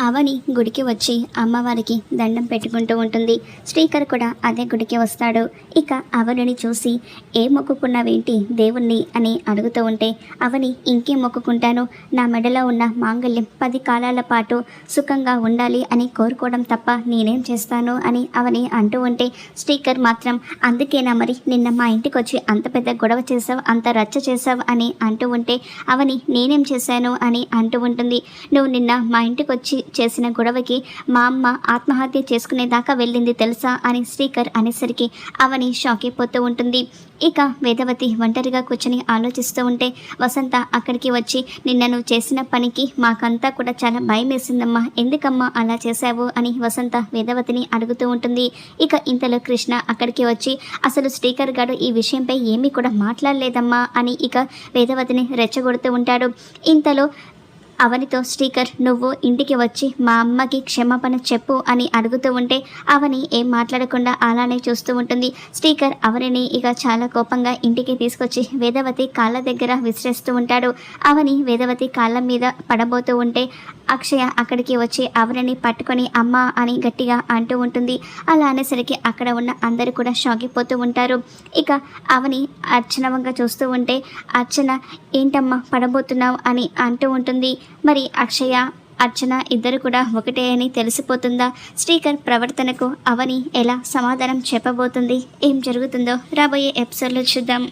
అవని గుడికి వచ్చి అమ్మవారికి దండం పెట్టుకుంటూ ఉంటుంది. శ్రీకర్ కూడా అదే గుడికి వస్తాడు. ఇక అవనిని చూసి ఏ మొక్కుకున్నావేంటి దేవుణ్ణి? అని అడుగుతూ ఉంటే అవని ఇంకే మొక్కుకుంటాను? నా మెడలో ఉన్న మాంగళ్యం పది కాలాల పాటు సుఖంగా ఉండాలి అని కోరుకోవడం తప్ప నేనేం చేస్తాను? అని అవని అంటూ ఉంటే శ్రీకర్ మాత్రం అందుకేనా మరి? నిన్న మా ఇంటికి వచ్చి అంత పెద్ద గొడవ చేసావు అంత రచ్చ చేసావు అని అంటూ ఉంటే అవని నేనేం చేశాను? అని అంటూ ఉంటుంది. నువ్వు నిన్న మా ఇంటికి వచ్చి చేసిన గొడవకి మా అమ్మ ఆత్మహత్య చేసుకునేదాకా వెళ్ళింది తెలుసా అని శ్రీకర్ అనేసరికి అవని షాక్ అయిపోతూ ఉంటుంది. ఇక వేదవతి ఒంటరిగా కూర్చొని ఆలోచిస్తూ ఉంటే వసంత అక్కడికి వచ్చి నిన్న నువ్వు చేసిన పనికి మాకంతా కూడా చాలా భయం వేసిందమ్మా ఎందుకమ్మా అలా చేశావు అని వసంత వేదవతిని అడుగుతూ ఉంటుంది. ఇక ఇంతలో కృష్ణ అక్కడికి వచ్చి అసలు శ్రీకర్ గారు ఈ విషయంపై ఏమీ కూడా మాట్లాడలేదమ్మా అని ఇక వేదవతిని రెచ్చగొడుతూ ఉంటాడు. ఇంతలో అవనితో శ్రీకర్ నువ్వు ఇంటికి వచ్చి మా అమ్మకి క్షమాపణ చెప్పు అని అడుగుతూ ఉంటే అవని ఏం మాట్లాడకుండా అలానే చూస్తూ ఉంటుంది. శ్రీకర్ అవనిని ఇక చాలా కోపంగా ఇంటికి తీసుకొచ్చి వేదవతి కాళ్ళ దగ్గర విసిరేస్తూ ఉంటాడు. అవని వేదవతి కాళ్ళ మీద పడబోతూ ఉంటే అక్షయ అక్కడికి వచ్చి అవనిని పట్టుకొని అమ్మ అని గట్టిగా అంటూ ఉంటుంది. అలా అనేసరికి అక్కడ ఉన్న అందరూ కూడా షాకిపోతూ ఉంటారు. ఇక అవని అర్చన వంక చూస్తూ ఉంటే అర్చన ఏంటమ్మా పడబోతున్నావు అని అంటూ ఉంటుంది. మరి అక్షయ అర్చన ఇద్దరు కూడా ఒకటే అని తెలిసిపోతుందా? శ్రీకర్ ప్రవర్తనకు అవని ఎలా సమాధానం చెప్పబోతుంది? ఏం జరుగుతుందో రాబోయే ఎపిసోడ్లో చూద్దాం.